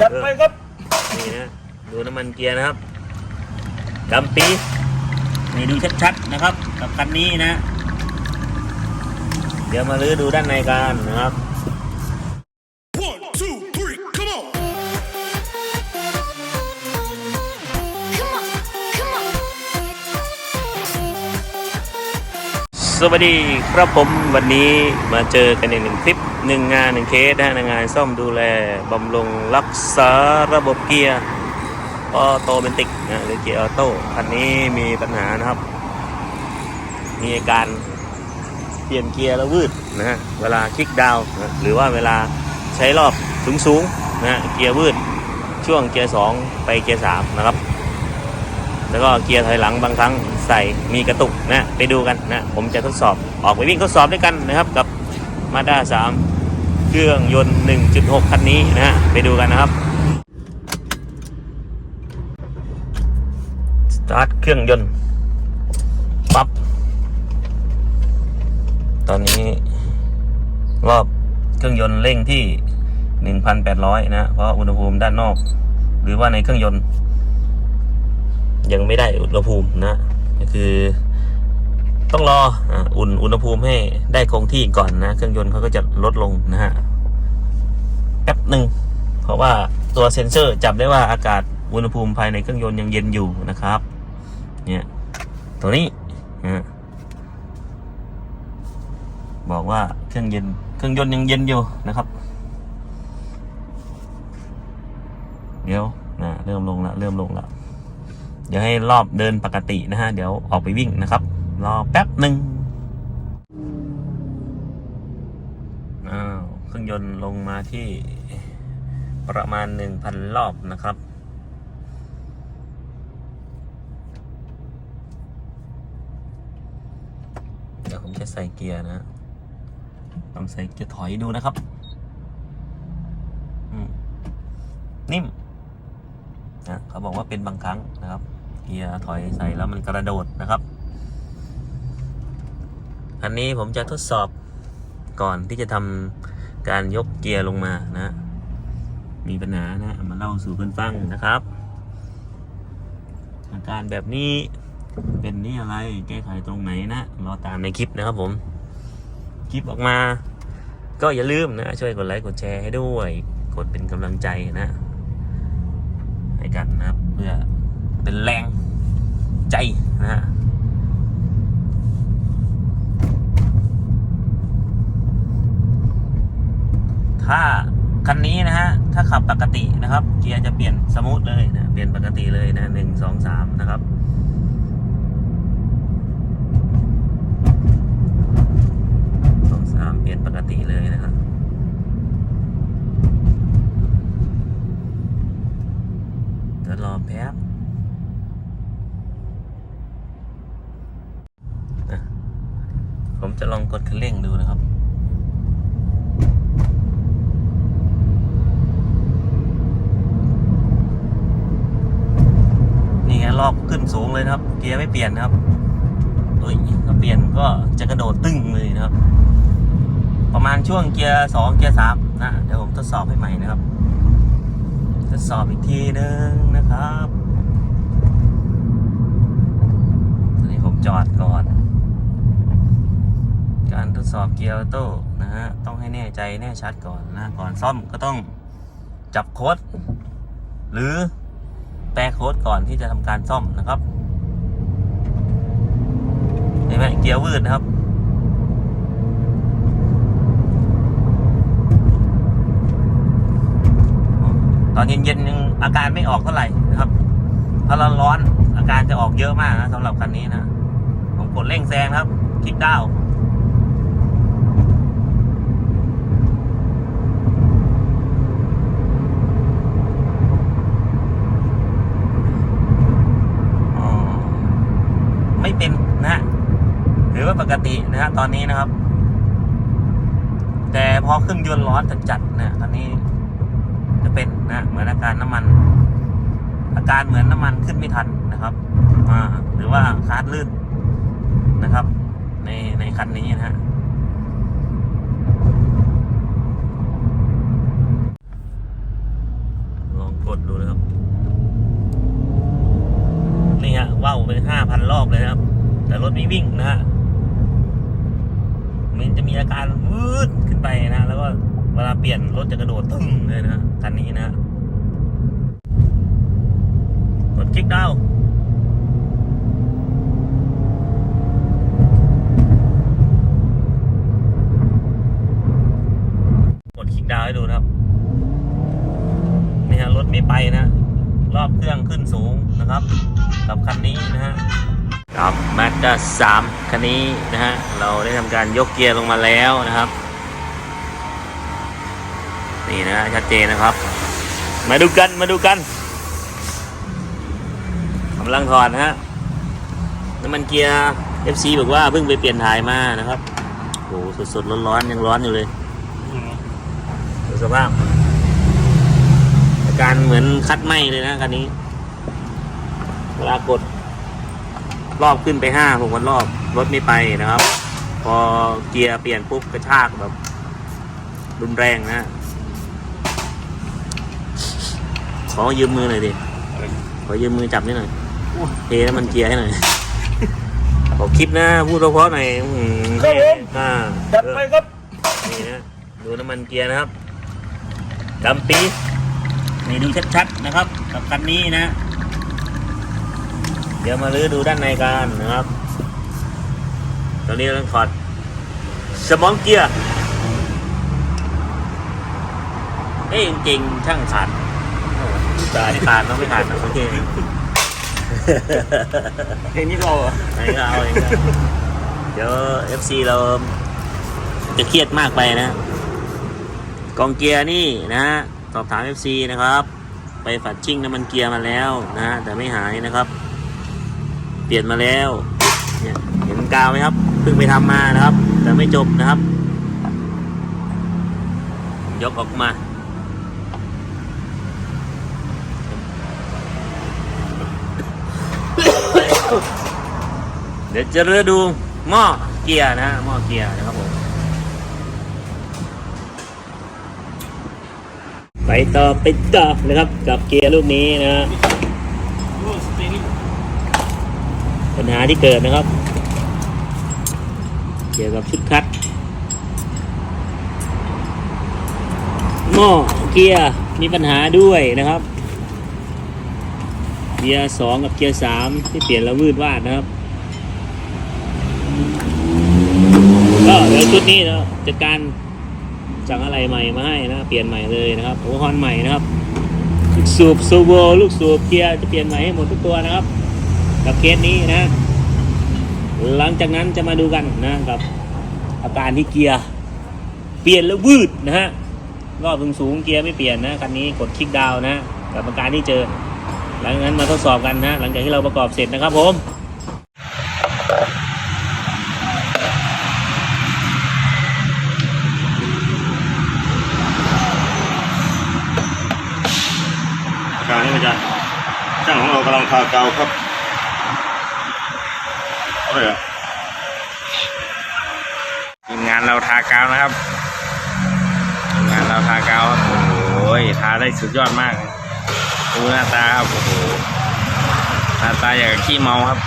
จัดไปครับนี่นะดูน้ำมันเกียร์นะครับกำปีนี่ดูชัดๆนะครับ กับคันนี้นะ เดี๋ยวมาลื้อดูด้านในกันนะครับ One, two, three, come on. Come on, come on. สวัสดีครับผมวันนี้มาเจอกันในหนึ่งคลิป หนึ่งงานหนึ่งเคสนะฮะในงานซ่อมดูแลบำรุงรักษาระบบเกียร์ออโตเมติกนะหรือเกียร์ออโต้คันนี้มีปัญหานะครับ มีอาการเปลี่ยนเกียร์แล้ววืดนะฮะเวลาคลิกดาวนะหรือว่าเวลาใช้รอบสูงๆนะฮะเกียร์วืดช่วงเกียร์สองไปเกียร์สามนะครับ แล้วก็เกียร์ถอยหลังบางครั้งใส่มีกระตุกนะไปดูกันนะผมจะทดสอบออกไปวิ่งทดสอบด้วยกันนะครับกับมาด้า3 เครื่องยนต์ 1.6 คันนี้นะฮะไปดูกันนะครับ สตาร์ทเครื่องยนต์ปั๊บตอนนี้รอบเครื่องยนต์เร่งที่ 1,800 นะ เพราะอุณหภูมิด้านนอก หรือว่าในเครื่องยนต์ ยังไม่ได้อุณหภูมินะ ก็คือ ต้องรออุ่นอุณหภูมิให้ได้คงที่ก่อนนะ เครื่องยนต์เขาก็จะลดลงนะฮะแป๊บหนึ่งเพราะว่าตัวเซ็นเซอร์จับได้ว่าอากาศอุณหภูมิภายในเครื่องยนต์ยังเย็นอยู่นะครับ เนี่ยตัวนี้บอกว่าเครื่องเย็นเครื่องยนต์ยังเย็นอยู่นะครับ เดี๋ยวนะเริ่มลงละเริ่มลงละเดี๋ยวให้รอบเดินปกตินะฮะ เดี๋ยวออกไปวิ่งนะครับ รอแป๊บหนึ่งอ้าวเครื่องยนต์ลงมาที่ประมาณหนึ่งพันรอบนะครับเดี๋ยวผมจะใส่เกียร์นะลองใส่เกียร์ถอยดูนะครับนิ่มนะเขาบอกว่าเป็นบางครั้งนะครับ เกียร์ถอยใส่แล้วมันกระโดดนะครับ อันนี้ผมจะทดสอบก่อนที่จะทำการยกเกียร์ลงมานะ มีปัญหานะ มาเล่าสู่เพื่อนฟังนะครับอาการแบบนี้เป็นนี่อะไรแก้ไขตรงไหนนะรอตามในคลิปนะครับผม คลิปออกมา ก็อย่าลืมนะ ช่วยกดไลค์กดแชร์ให้ด้วย กดเป็นกำลังใจนะ ให้กันนะครับ เพื่อเป็นแรงใจนะ ถ้าคันนี้นะฮะ ถ้าขับปกตินะครับ เกียร์จะเปลี่ยนสมูทเลยนะ เปลี่ยนปกติเลยนะหนึ่งสองสามนะครับ สองสามเปลี่ยนปกติเลยนะครับ เดี๋ยวรอแป๊บผมจะลองกดคันเร่งดูนะครับ นี่ไงรอบขึ้นสูงเลยนะครับ เกียร์ไม่เปลี่ยนนะครับเอ้ยถ้าเปลี่ยนก็จะกระโดดตึ้งเลยนะครับ ประมาณช่วงเกียร์สองเกียร์สามนะเดี๋ยวผมทดสอบให้ใหม่นะครับทดสอบอีกทีนึงนะครับตอนนี้ผมจอดก่อน การทดสอบเกียร์ออโต้นะฮะ ต้องให้แน่ใจแน่ชัดก่อนนะ ก่อนซ่อมก็ต้องจับโค้ดหรือ แปลโค้ดก่อนที่จะทำการซ่อมนะครับเห็นไหมเกียร์วืดนะครับตอนเย็นๆยังอาการไม่ออกเท่าไหร่นะครับถ้าเราร้อนอาการจะออกเยอะมากนะสำหรับคันนี้นะผมกดเร่งแซงครับคลิกดาวน์อ๋อไม่เป็นนะฮะห รือว่าปกตินะฮะตอนนี้นะครับ แต่พอเครื่องยนต์ร้อนจัดๆนะตอนนี้ จะเป็นนะเหมือนอาการน้ำมัน อาการเหมือนน้ำมันขึ้นไม่ทันนะครับอ่าหรือว่าคาร์ดลื่นนะครับ ในในคันนี้นะฮะลองกดดูนะครับ นี่ฮะว่าวไปห้าพันรอบเลยนะครับ แต่รถไม่วิ่งนะฮะ มันจะมีอาการวืดขึ้นไปนะแล้วก็เวลาเปลี่ยนรถจะกระโดดตึ้งเลยนะคันนี้นะกดคลิกดาวกดคลิกดาวให้ดูนะครับนี่ฮะรถไม่ไปนะ รอบเครื่องขึ้นสูงนะครับ กับคันนี้นะฮะ ด้าสามคันนี้นะฮะเราได้ทำการยกเกียร์ลงมาแล้วนะครับ นี่นะฮะชัดเจนนะครับ มาดูกันมาดูกันกำลังถอดนะฮะน้ำมันเกียร์ FC บอกว่าเพิ่งไปเปลี่ยนถ่ายมานะครับโอ้โหสดๆร้อนๆยังร้อนอยู่เลยดูสภาพอาการเหมือนคัดไหมเลยนะคันนี้เวลากด รอบขึ้นไปห้าหกวันรอบรถไม่ไปนะครับ พอเกียร์เปลี่ยนปุ๊บกระชากแบบ รุนแรงนะ ขอยืมมือหน่อยดิ ขอยืมมือจับนิดหน่อยเทน้ำมันเกียร์ให้หน่อยขอคลิปนะ พูดเพราะๆหน่อยอื้อหือครับผมอ่าจัดไปครับ นี่นะ ดูน้ำมันเกียร์นะครับดำปีนี่ดูชัดๆนะครับ กับคันนี้นะ เดี๋ยวมาลื้อดูด้านในกันนะครับ ตอนนี้เราต้องถอดสมองเกียร์เอ้ยจริงๆช่างขาดจ่ายขาดน้องไม่ขาดนะโอเคเพลงนี้เราเหรอไอ้ก็เอาเองก็เดี๋ยว FC เราจะเครียดมากไปนะ กองเกียร์นี่นะสอบถาม FC นะครับ ไปฝัดชิ่งน้ำมันเกียร์มาแล้วนะ แต่ไม่หายนะครับ เปลี่ยนมาแล้วเนี่ยเห็นกาวไหมครับเพิ่งไปทำมานะครับ แต่ไม่จบนะครับ ยกออกมาเดี๋ยวจะเรือดูหม้อเกียร์นะฮะหม้อเกียร์นะครับผมไปต่อไปต่อนะครับกับเกียร์ลูกนี้นะฮะ โอ้สเตนี่ ปัญหาที่เกิดนะครับ เกี่ยวกับชุดคัดหม้อเกียร์มีปัญหาด้วยนะครับเกียร์สองกับเกียร์สามที่เปลี่ยนแล้ววืดวาดนะครับก็เดี๋ยวชุดนี้เนาะจัดการสั่งอะไรใหม่มาให้นะเปลี่ยนใหม่เลยนะครับอุปกรณ์ใหม่นะครับลูกสูบซูโวลูกสูบเกียร์จะเปลี่ยนใหม่ให้หมดทุกตัวนะครับ กับเคสนี้นะ หลังจากนั้นจะมาดูกันนะกับอาการที่เกียร์เปลี่ยนแล้ววืดนะฮะรอบสูงเกียร์ไม่เปลี่ยนนะคันนี้กดคลิกดาวนะกับอาการที่เจอ หลังจากนั้นมาทดสอบกันนะหลังจากที่เราประกอบเสร็จนะครับผมกาวนี่มันจะช่างของเรากำลังทากาวครับเอาเลยเหรอ ทีมงานเราทากาวนะครับทีมงานเราทากาวครับโอ้ยทาได้สุดยอดมากดูหน้าตาครับโอ้โหหน้าตาอย่างขี้เมาครับ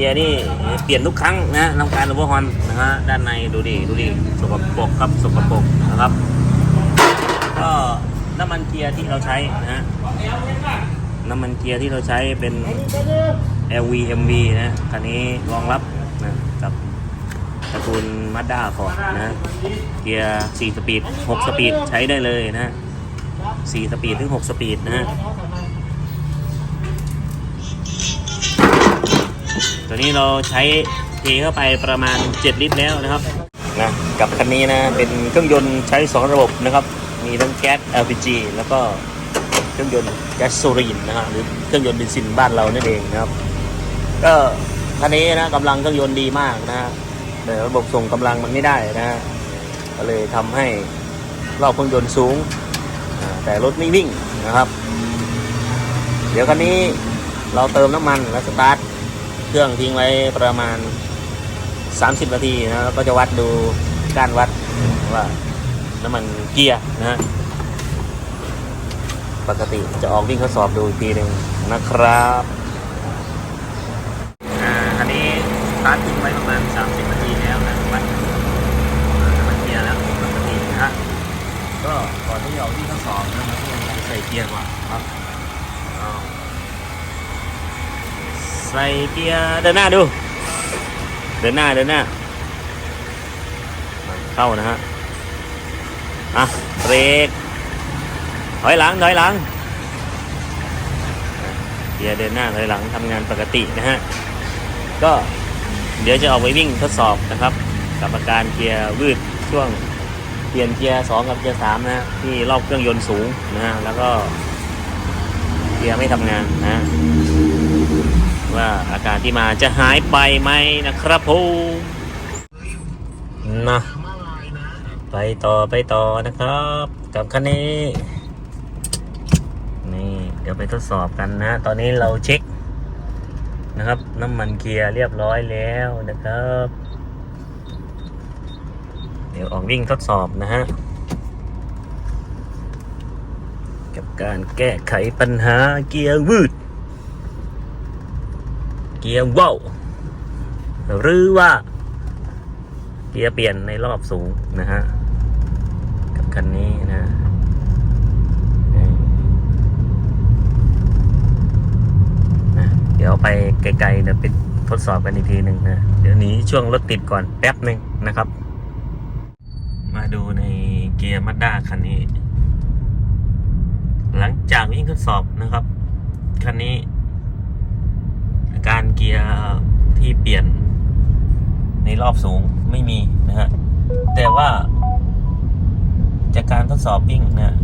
เกียร์นี่เปลี่ยนทุกครั้งนะทำการอุปกรณ์นะฮะด้านในดูดิดูดิสกปรกครับสกปรกนะครับก็น้ำมันเกียร์ที่เราใช้นะฮะน้ำมันเกียร์ที่เราใช้เป็น LVMV นะคันนี้รองรับนะกับตระกูลมาด้าฟอร์ดนะเกียร์4สปีด6สปีดใช้ได้เลยนะฮะ4สปีดถึง 6 สปีดนะฮะ ตัวนี้เราใช้เทเข้าไปประมาณ 7 ลิตรแล้วนะครับนะกับคันนี้นะเป็นเครื่องยนต์ใช้ 2 ระบบนะครับ มีทั้งแก๊ส LPG แล้วก็เครื่องยนต์แก๊สโซลีนนะฮะหรือเครื่องยนต์เบนซินบ้านเรานั่นเองนะครับ ก็คันนี้นะกำลังเครื่องยนต์ดีมากนะฮะแต่ระบบส่งกำลังมันไม่ได้นะฮะก็เลยทำให้รอบเครื่องยนต์สูง แต่รถไม่วิ่งนะครับ เดี๋ยวคันนี้เราเติมน้ำมันแล้วสตาร์ท เครื่องทิ้งไว้ประมาณ 30 นาทีนะแล้วก็จะวัดดูการวัดว่าน้ำมันเกียร์นะฮะปกติจะออกวิ่งทดสอบดูอีกทีหนึ่งนะครับอันนี้ตาร์ททิ้งไว้ประมาณ 30 นาทีแล้วนะวัดน้ำมันเกียร์แล้วปกตินะฮะก็ก่อนที่จะออกวิ่งทดสอบนะมันใส่เกียร์ก่อนครับอ้าว ใส่เกียร์เดินหน้าดู เดินหน้าเดินหน้า เข้านะฮะ อะเบรกถอยหลังถอยหลังเกียร์เดินหน้าถอยหลังทำงานปกตินะฮะ ก็เดี๋ยวจะออกไปวิ่งทดสอบนะครับ กับอาการเกียร์วืดช่วงเปลี่ยนเกียร์สองกับเกียร์สามนะที่รอบเครื่องยนต์สูงนะฮะแล้วก็เกียร์ไม่ทำงานนะ ว่าอาการที่มาจะหายไปไหมนะครับผมนะไปต่อไปต่อนะครับ กับคันนี้ นี่เดี๋ยวไปทดสอบกันนะ ตอนนี้เราเช็คนะครับ น้ำมันเกียร์เรียบร้อยแล้วนะครับ เดี๋ยวออกวิ่งทดสอบนะฮะกับการแก้ไขปัญหาเกียร์วืด เกียร์ว่าวหรือว่าเกียร์เปลี่ยนในรอบสูงนะฮะ กับคันนี้นะเดี๋ยวไปไกลๆเดี๋ยวไปทดสอบกันอีกทีหนึ่งนะ เดี๋ยวนี้ช่วงรถติดก่อนแป๊บหนึ่งนะครับ มาดูในเกียร์มาด้าคันนี้ หลังจากวิ่งทดสอบนะครับ คันนี้ การเกียร์ที่เปลี่ยนในรอบสูงไม่มีนะฮะ แต่ว่า จากการทดสอบวิ่งนะ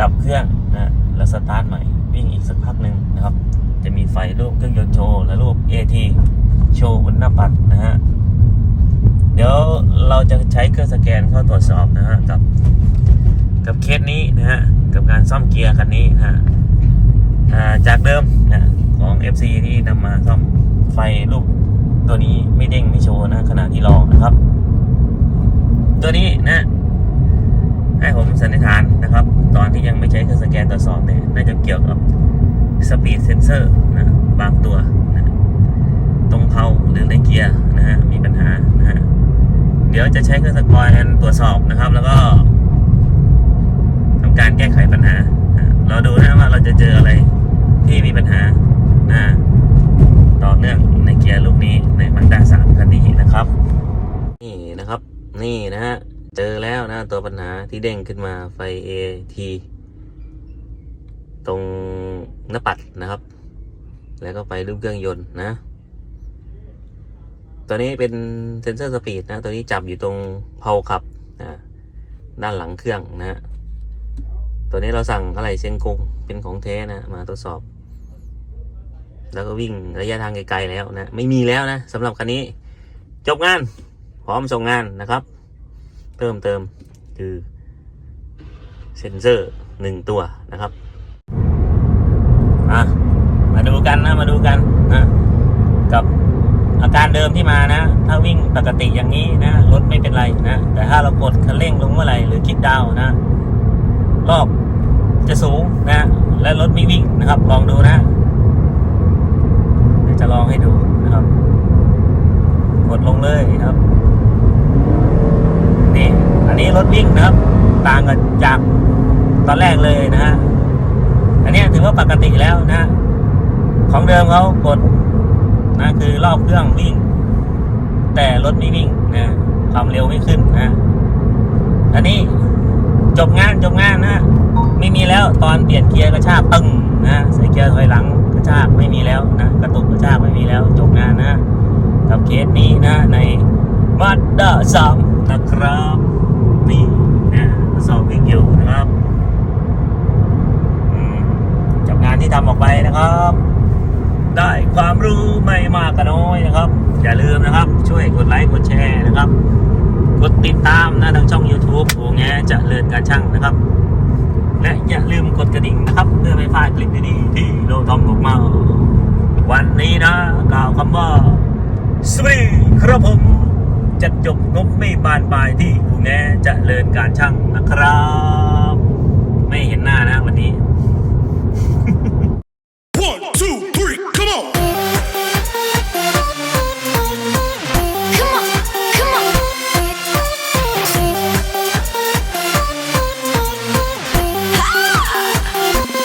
ดับเครื่องนะแล้วสตาร์ทใหม่วิ่งอีกสักพักหนึ่งนะครับ จะมีไฟรูปเครื่องยนต์โชว์และรูป AT โชว์บนหน้าปัดนะฮะ เดี๋ยวเราจะใช้เครื่องสแกนเข้าตรวจสอบนะฮะกับ กับเคสนี้นะฮะ กับการซ่อมเกียร์คันนี้นะฮะจากเดิมนะ ของ FC ที่นำมาซ่อมไฟรูปตัวนี้ไม่เด้งไม่โชว์นะขณะที่ลองนะครับ ตัวนี้นะ ให้ผมสันนิษฐานนะครับ ตอนที่ยังไม่ใช้เครื่องสแกนตรวจสอบเนี่ยน่าจะเกี่ยวกับสปีดเซนเซอร์นะบางตัวนะตรงเพาหรือในเกียร์นะฮะมีปัญหานะฮะเดี๋ยวจะใช้เครื่องสแกนตรวจสอบนะครับ แล้วก็ทำการแก้ไขปัญหานะเราดูนะว่าเราจะเจออะไรที่มีปัญหา นะต่อเนื่องในเกียร์ลูกนี้ในมันด้าสามคันนี้นะครับ นี่นะครับ นี่นะฮะ เจอแล้วนะตัวปัญหาที่เด้งขึ้นมาไฟ AT ตรงหน้าปัดนะครับ แล้วก็ไปรูปเครื่องยนต์นะ ตัวนี้เป็นเซนเซอร์สปีดนะ ตัวนี้จับอยู่ตรงเพาขับนะด้านหลังเครื่องนะ ตัวนี้เราสั่งอะไรเซนกงเป็นของแท้นะ มาทดสอบ แล้วก็วิ่งระยะทางไกลๆแล้วนะ ไม่มีแล้วนะสำหรับคันนี้ จบงาน พร้อมส่งงานนะครับเพิ่มเติมคือเซนเซอร์หนึ่งตัวนะครับอะมาดูกันนะ มาดูกันนะ กับอาการเดิมที่มานะ ถ้าวิ่งปกติอย่างนี้นะ รถไม่เป็นไรนะ แต่ถ้าเรากดคันเร่งลงเมื่อไหร่หรือคลิกดาวนะ รอบจะสูงนะ และรถไม่วิ่งนะครับ ลองดูนะ เดี๋ยวจะลองให้ดูนะครับ กดลง เลยนะครับนี่อันนี้รถวิ่งนะครับต่างกับจากตอนแรกเลยนะฮะอันนี้ถือว่าปกติแล้วนะ ของเดิมเขากดนะคือรอบเครื่องวิ่ง แต่รถไม่วิ่งนะความเร็วไม่ขึ้นนะอันนี้จบงานจบงานนะไม่มีแล้วตอนเปลี่ยนเกียร์กระชากตึงนะใส่เกียร์ถอยหลังกระชากไม่มีแล้วนะกระตุกกระชากไม่มีแล้วจบงานนะกับเคสนี้นะในมาด้า สามนะครับนี่นะทดสอบวิ่งอยู่นะครับอืมกับงานที่ทำออกไปนะครับ ได้ความรู้ไม่มากก็น้อยนะครับ อย่าลืมนะครับ ช่วยกดไลค์กดแชร์นะครับ กดติดตามนะทางช่อง YouTube โอแงจะเลินการช่างนะครับ และอย่าลืมกดกระดิ่งนะครับ เพื่อไม่พลาดคลิปดีๆที่โลทอมออกมา วันนี้นะ กล่าวคำว่าสวัสดีครับผม จะจบงบไม่บานปลายที่อูแงจะเลินการช่างนะครับ ไม่เห็นหน้านะวันนี้